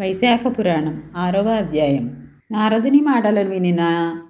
వైశాఖ పురాణం ఆరవ అధ్యాయం. నారదుని మాటలను వినిన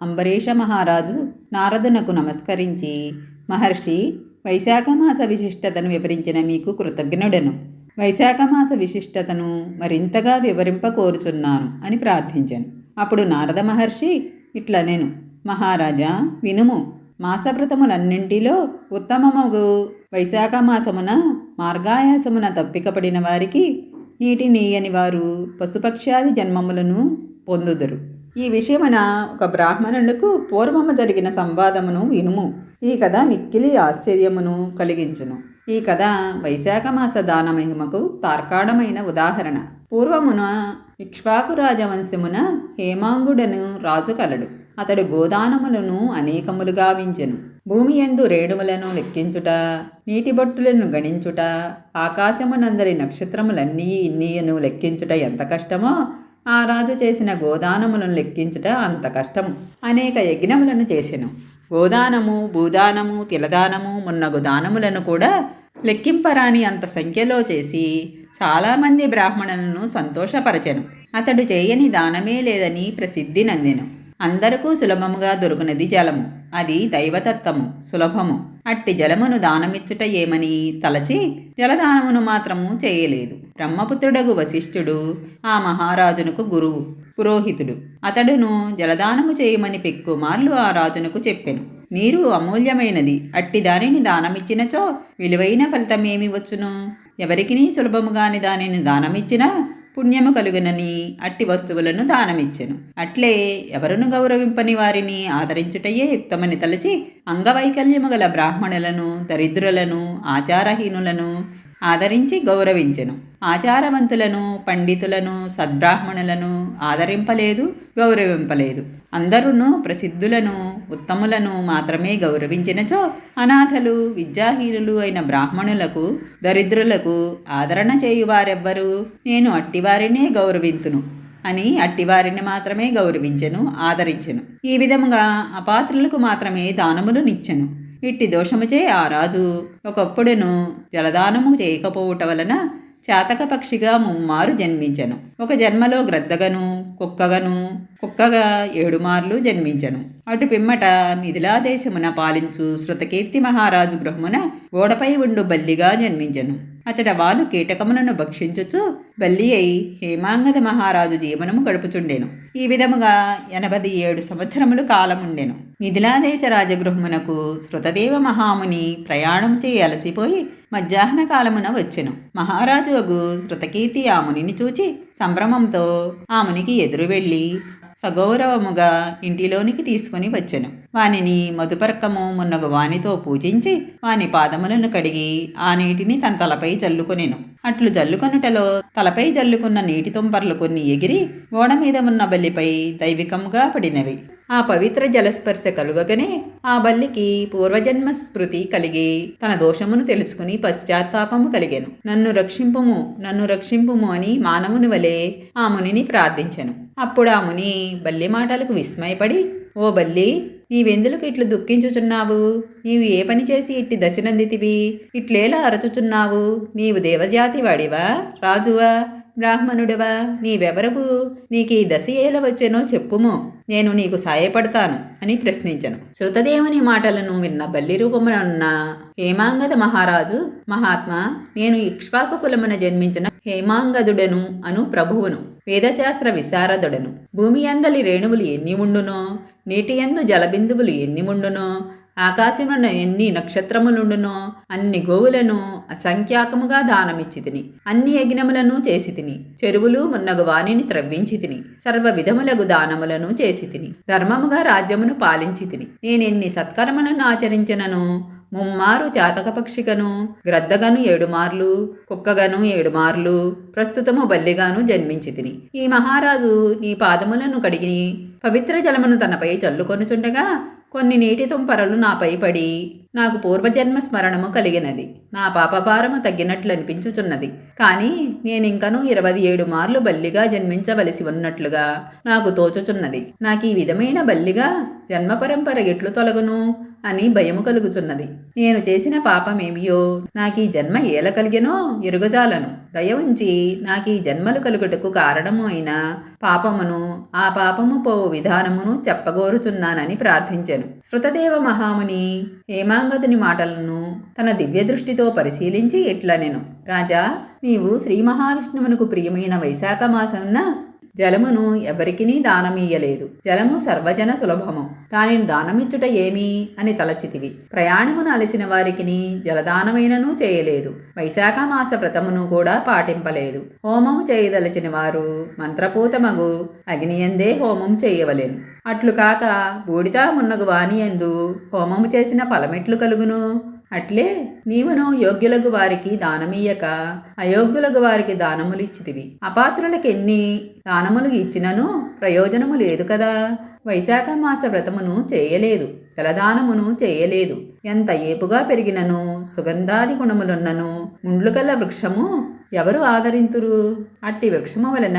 అంబరీష మహారాజు నారదునకు నమస్కరించి మహర్షి వైశాఖ మాస విశిష్టతను వివరించిన మీకు కృతజ్ఞుడను. వైశాఖ మాస విశిష్టతను మరింతగా వివరింప కోరుచున్నాను అని ప్రార్థించాను. అప్పుడు నారద మహర్షి ఇట్లా నేను మహారాజా వినుము. మాసవ్రతములన్నింటిలో ఉత్తమమగు. వైశాఖ మాసమున మార్గాయాసమున తప్పికపడిన వారికి నీటిని నీయని వారు పశుపక్ష్యాది జన్మములను పొందుదురు. ఈ విషయమున ఒక బ్రాహ్మణులకు పూర్వము జరిగిన సంవాదమును వినుము. ఈ కథ మిక్కిలి ఆశ్చర్యమును కలిగించును. ఈ కథ వైశాఖ మాస దాన మహిమకు తార్కాణమైన ఉదాహరణ. పూర్వమున ఇక్ష్వాకు రాజవంశమున హేమాంగుడను రాజు కలడు. అతడు గోదానములను అనేకములుగా వించెను. భూమి ఎందు రేణువులను లెక్కించుట నీటి బొట్టులను గణించుట ఆకాశమునందరి నక్షత్రములన్నీ ఇన్నీయును లెక్కించుట ఎంత కష్టమో ఆ రాజు చేసిన గోదానములను లెక్కించుట అంత కష్టము. అనేక యజ్ఞములను చేసెను. గోదానము భూదానము తిలదానము మున్నగు దానములను కూడా లెక్కింపరాని అంత సంఖ్యలో చేసి చాలామంది బ్రాహ్మణులను సంతోషపరచెను. అతడు చేయని దానమే లేదని ప్రసిద్ధి నందెను. అందరకు సులభముగా దొరుకునది జలము. అది దైవతత్వము సులభము. అట్టి జలమును దానమిచ్చుట ఏమని తలచి జలదానమును మాత్రము చేయలేదు. బ్రహ్మపుత్రుడగు వశిష్ఠుడు ఆ మహారాజునకు గురువు పురోహితుడు. అతడును జలదానము చేయమని పెక్కుమార్లు ఆ రాజునకు చెప్పెను. నీరు అమూల్యమైనది. అట్టి దానిని దానమిచ్చినచో విలువైన ఫలితమేమి వచ్చును? ఎవరికినీ సులభముగాని దానిని దానమిచ్చినా పుణ్యము కలుగునని అట్టి వస్తువులను దానమిచ్చెను. అట్లే ఎవరును గౌరవింపని వారిని ఆదరించుటయే యుక్తమని తలచి అంగవైకల్యము గల బ్రాహ్మణులను దరిద్రులను ఆచారహీనులను ఆదరించి గౌరవించెను. ఆచారవంతులను పండితులను సద్బ్రాహ్మణులను ఆదరింపలేదు గౌరవింపలేదు. అందరూ ప్రసిద్ధులను ఉత్తములను మాత్రమే గౌరవించినచో అనాథలు విద్యాహీనులు అయిన బ్రాహ్మణులకు దరిద్రులకు ఆదరణ చేయువారెవ్వరు? నేను అట్టివారినే గౌరవింతును అని అట్టివారిని మాత్రమే గౌరవించెను ఆదరించెను. ఈ విధముగా అపాత్రులకు మాత్రమే దానములు నిచ్చెను. ఇట్టి దోషముచే ఆ రాజు. ఒకప్పుడును జలదానము చేయకపోవుట వలన చాతక పక్షిగా ముమ్మారు జన్మించను. ఒక జన్మలో గ్రద్దగను కుక్కగను కుక్కగా ఏడుమార్లు జన్మించను. అటు పిమ్మట మిథిలాదేశమున పాలించు శృతకీర్తి మహారాజు గృహమున గోడపై ఉండు బల్లిగా జన్మించను. అతడ వాలు కీటకములను భక్షించుచు బల్లి అయి హేమాంగద మహారాజు జీవనము గడుపుచుండెను. ఈ విధముగా ఎనభై ఏడు సంవత్సరములు కాలముండెను. మిథిలాదేశ రాజగృహమునకు శృతదేవ మహాముని ప్రయాణం చేయి అలసిపోయి మధ్యాహ్న కాలమున వచ్చెను. మహారాజు అగు శృతకీర్తి ఆ మునిని చూచి సంభ్రమంతో ఆ మునికి ఎదురు వెళ్ళి సగౌరవముగా ఇంటిలోనికి తీసుకుని వచ్చెను. వానిని మధుపర్కము మున్నగు వానితో పూజించి వాని పాదములను కడిగి ఆ నీటిని తన తలపై చల్లుకొనెను అట్లు జల్లుకొనుటలో తలపై జల్లుకున్న నీటి తుంపర్లు కొన్ని ఎగిరి గోడ మీద ఉన్న బల్లిపై దైవికంగా పడినవి. ఆ పవిత్ర జలస్పర్శ కలుగగనే ఆ బల్లికి పూర్వజన్మ స్మృతి కలిగి తన దోషమును తెలుసుకుని పశ్చాత్తాపము కలిగెను. నన్ను రక్షింపుము నన్ను రక్షింపుము అని మానవుని వలె ఆ మునిని ప్రార్థించెను. అప్పుడు ఆ ముని బల్లి మాటలకు విస్మయపడి ఓ బల్లి నీవెందులకు ఇట్లు దుఃఖించుచున్నావు? నీవు ఏ పని చేసి ఇట్టి దశనందితివి? ఇట్లేలా అరచుచున్నావు? నీవు దేవజాతి వాడివా రాజువా? బ్రాహ్మణుడివా? నీవెవరవు? నీకు ఈ దశ ఏల వచ్చేనో చెప్పుము. నేను నీకు సాయపడతాను అని ప్రశ్నించను. శృతదేవుని మాటలను విన్న బల్లి రూపమునన్న హేమాంగద మహారాజు మహాత్మా నేను ఇక్ష్వాకు కులమున జన్మించిన హేమాంగదుడను అను ప్రభువును వేదశాస్త్ర విశారదుడను. భూమి అందలి రేణువులు ఎన్ని ఉండునో? నీటి ఎందు జలబిందువులు ఎన్ని ఉండునో ఆకాశమున ఎన్ని నక్షత్రములుండునో అన్ని గోవులను అసంఖ్యాకముగా దానమిచ్చి తిని అన్ని యజ్ఞములను చేసి తిని చెరువులు మున్నగు వాణిని త్రవ్వించి తిని సర్వ విధములగు దానములను చేసి తిని ధర్మముగా రాజ్యమును పాలించి తిని నేనెన్ని సత్కర్మలను ఆచరించినను? ముమ్మారు చాతకపక్షిగను గ్రద్దగను ఏడుమార్లు కుక్కగను ఏడుమార్లు ప్రస్తుతము బల్లిగాను జన్మించిదిని ఈ మహారాజు నీ పాదములను కడిగి పవిత్ర జలమును తనపై చల్లుకొనుచుండగా కొన్ని నీటి తుంపరలు నాపై పడి నాకు పూర్వజన్మ స్మరణము కలిగినది. నా పాపభారము తగ్గినట్లు అనిపించుచున్నది కానీ నేనింకను ఇరవై ఏడు మార్లు బల్లిగా జన్మించవలసి ఉన్నట్లుగా నాకు తోచుచున్నది. నాకు ఈ విధమైన బల్లిగా జన్మ పరంపర ఎట్లు తొలగును? అని భయము కలుగుచున్నది. నేను చేసిన పాపమేమియో? నాకీ జన్మ ఏల కలిగెనో? ఎరుగజాలను. దయ ఉంచి నాకీ జన్మలు కలుగుటకు కారణము అయిన పాపమును ఆ పాపము పోవు విధానమును చెప్పగోరుచున్నానని ప్రార్థించెను. శృతదేవ మహాముని హేమాంగతుని మాటలను తన దివ్య దృష్టితో పరిశీలించి ఇట్లనెను రాజా నీవు శ్రీ మహావిష్ణువునకు ప్రియమైన వైశాఖ మాసంన జలమును ఎవరికినీ దానమీయలేదు జలము సర్వజన సులభము. దానిని దానమిచ్చుట ఏమి? అని తలచితివి. ప్రయాణమును అలసిన వారికిని జలదానమైనను చేయలేదు. వైశాఖ మాస వ్రతమును కూడా పాటింపలేదు. హోమము చేయదలచిన వారు మంత్రపూతమగు అగ్నియందే హోమం చేయవలెను. అట్లు కాక బూడిద మున్నగు వానియందు హోమము చేసిన ఫలమెట్లు కలుగును? అట్లే నీవును యోగ్యులకు వారికి దానమీయక అయోగ్యులకు వారికి దానములిచ్చితివి. అపాత్రులకు ఎన్ని దానములు ఇచ్చినను ప్రయోజనము లేదు కదా. వైశాఖ మాస వ్రతమును చేయలేదు జలదానమును చేయలేదు. ఎంత ఏపుగా పెరిగినను సుగంధాది గుణములున్నను ముండ్లు కల వృక్షము ఎవరు ఆదరింతురు? అట్టి వృక్షము వలన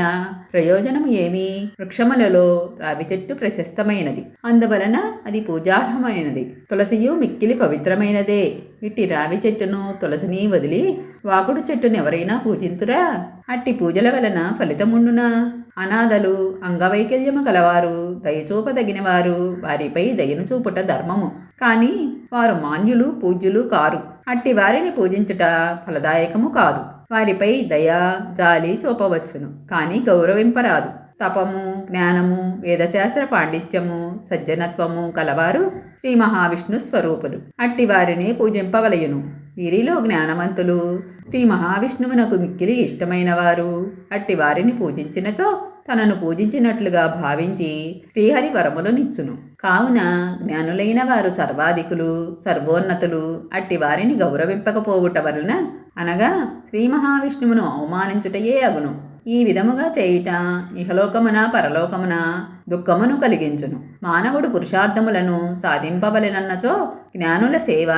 ప్రయోజనం ఏమి? వృక్షములలో రావి చెట్టు ప్రశస్తమైనది. అందువలన అది పూజార్హమైనది. తులసియు మిక్కిలి పవిత్రమైనదే. ఇట్టి రావి చెట్టును తులసిని వదిలి వాకుడు చెట్టును ఎవరైనా పూజింతురా? అట్టి పూజల వలన ఫలితముండునా అనాథలు అంగవైకల్యము కలవారు దయచూపదగిన వారు వారిపై దయను చూపుట ధర్మము. కానీ వారు మాన్యులు పూజ్యులు కారు. అట్టి వారిని పూజించుట ఫలదాయకము కాదు. వారిపై దయ జాలి చూపవచ్చును. కానీ గౌరవింపరాదు. తపము జ్ఞానము వేదశాస్త్ర పాండిత్యము సజ్జనత్వము కలవారు శ్రీ మహావిష్ణు స్వరూపులు. అట్టి వారిని పూజింపవలయును. వీరిలో జ్ఞానవంతులు శ్రీ మహావిష్ణువునకు మిక్కిలి ఇష్టమైన వారు అట్టి వారిని పూజించినచో తనను పూజించినట్లుగా భావించి శ్రీహరి వరములనిచ్చును. కావున జ్ఞానులైన వారు సర్వాధికులు సర్వోన్నతులు. అట్టి వారిని గౌరవింపకపోవుట వలన అనగా శ్రీ మహావిష్ణువును అవమానించుటయే అగును. ఈ విధముగా చేయుట ఇహలోకమున పరలోకమున దుఃఖమును కలిగించును. మానవుడు పురుషార్థములను సాధింపవలెనన్నచో జ్ఞానుల సేవ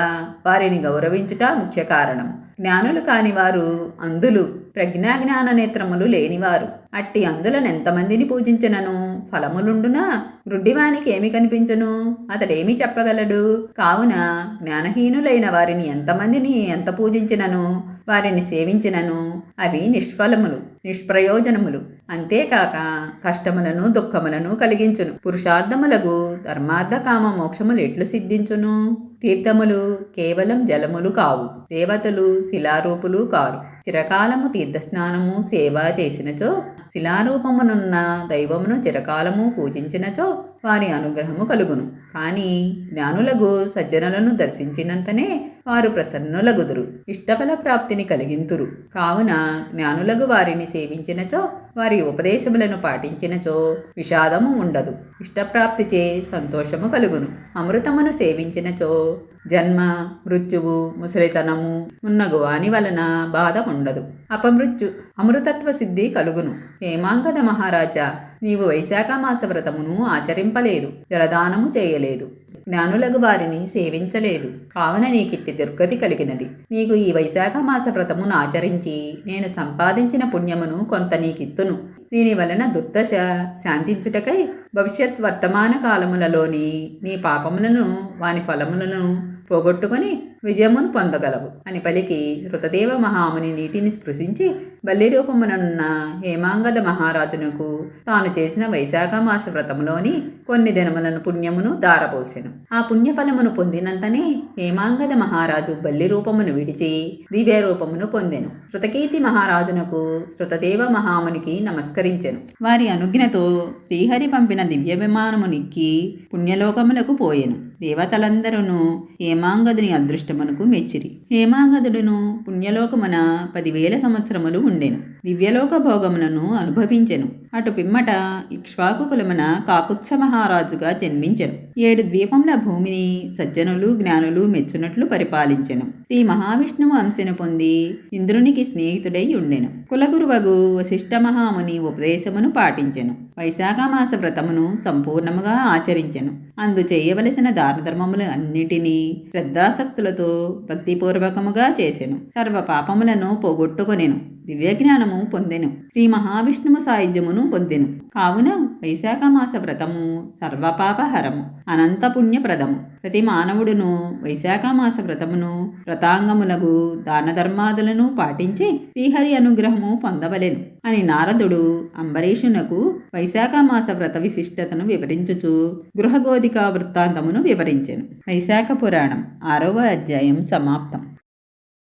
వారిని గౌరవించుట ముఖ్య కారణం. జ్ఞానులు కాని వారు అందులు ప్రజ్ఞాజ్ఞాన నేత్రములు లేనివారు. అట్టి అందులను ఎంతమందిని పూజించినను? ఫలములుండునా? గ్రుడ్డివానికి ఏమి కనిపించును? అతడేమి చెప్పగలడు? కావున జ్ఞానహీనులైన వారిని ఎంతమందిని ఎంత పూజించినను? వారిని సేవించినను? అవి నిష్ఫలములు నిష్ప్రయోజనములు. అంతేకాక కష్టములను దుఃఖములను కలిగించును. పురుషార్థములకు ధర్మార్థ కామ మోక్షములు ఎట్లు సిద్ధించును? తీర్థములు కేవలం జలములు కావు. దేవతలు శిలారూపులు కారు. చిరకాలము తీర్థస్నానము సేవ చేసినచో శిలారూపమునున్న దైవమును చిరకాలము పూజించినచో వారి అనుగ్రహము కలుగును. కానీ జ్ఞానులకు సజ్జనులను దర్శించినంతనే వారు ప్రసన్నులగుదురు. ఇష్టఫల ప్రాప్తిని కలిగింతురు. కావున జ్ఞానులకు వారిని సేవించినచో వారి ఉపదేశములను పాటించినచో విషాదము ఉండదు. ఇష్టప్రాప్తిచే సంతోషము కలుగును. అమృతమును సేవించినచో జన్మ మృత్యువు ముసలితనము మున్నగు వాని వలన బాధ ఉండదు అపమృత్యు అమృతత్వ సిద్ధి కలుగును. హేమాంగద మహారాజా నీవు వైశాఖ మాస వ్రతమును ఆచరింపలేదు జలదానము చేయలేదు జ్ఞానులకు వారిని సేవించలేదు. కావున నీకిట్టి దుర్గతి కలిగినది. నీకు ఈ వైశాఖ మాస వ్రతమును ఆచరించి నేను సంపాదించిన పుణ్యమును కొంత నీకిత్తును. దీని వలన దుర్దశ శాంతించుటకై భవిష్యత్ వర్తమాన కాలములలోని నీ పాపములను వాని ఫలములను పోగొట్టుకొని విజయమును పొందగలవు. అని పలికి శృతదేవ మహాముని నీటిని స్పృశించి బల్లిరూపమునున్న హేమాంగద మహారాజునకు తాను చేసిన వైశాఖ మాస వ్రతంలోని కొన్ని దినములను పుణ్యమును దారబోసెను ఆ పుణ్యఫలమును పొందినంతనే హేమాంగద మహారాజు బల్లి రూపమును విడిచి దివ్య రూపమును పొందెను. శృతకీర్తి మహారాజునకు శృతదేవ మహామునికి నమస్కరించెను. వారి అనుజ్ఞతో శ్రీహరి పంపిన దివ్య విమానమునిక్కి పుణ్యలోకములకు పోయెను. దేవతలందరూ హేమాంగదుని అదృష్టమునకు మెచ్చిరి. హేమాంగదుడును పుణ్యలోకమున పదివేల సంవత్సరములు ఉండెను. దివ్యలోక భోగములను అనుభవించెను. అటు పిమ్మట ఇక్ష్వాకు కులమున కాకుత్స మహారాజుగా జన్మించెను. ఏడు ద్వీపముల భూమిని సజ్జనులు జ్ఞానులు మెచ్చునట్లు పరిపాలించెను. శ్రీ మహావిష్ణువు అంశను పొంది ఇంద్రునికి స్నేహితుడై ఉండెను. కులగురువగు వశిష్ఠ మహాముని ఉపదేశమును పాటించెను. వైశాఖ మాస వ్రతమును సంపూర్ణముగా ఆచరించెను. అందు చేయవలసిన దానధర్మములు అన్నిటినీ శ్రద్ధాసక్తులతో భక్తిపూర్వకముగా చేసెను. సర్వ పాపములను పోగొట్టుకొనెను. దివ్యజ్ఞానము పొందెను. శ్రీ మహావిష్ణువు సాయుధ్యమును పొందెను. కావున వైశాఖ మాస వ్రతము సర్వపాపహరము. అనంత పుణ్యప్రదము ప్రతి మానవుడును వైశాఖ మాస వ్రతమును వ్రతాంగములకు దాన ధర్మాదులను పాటించి శ్రీహరి అనుగ్రహము పొందవలెను. అని నారదుడు అంబరీషునకు వైశాఖ మాస వ్రత విశిష్టతను వివరించుచు గృహగోధిక వృత్తాంతమును వివరించెను. వైశాఖ పురాణం ఆరవ అధ్యాయం సమాప్తం.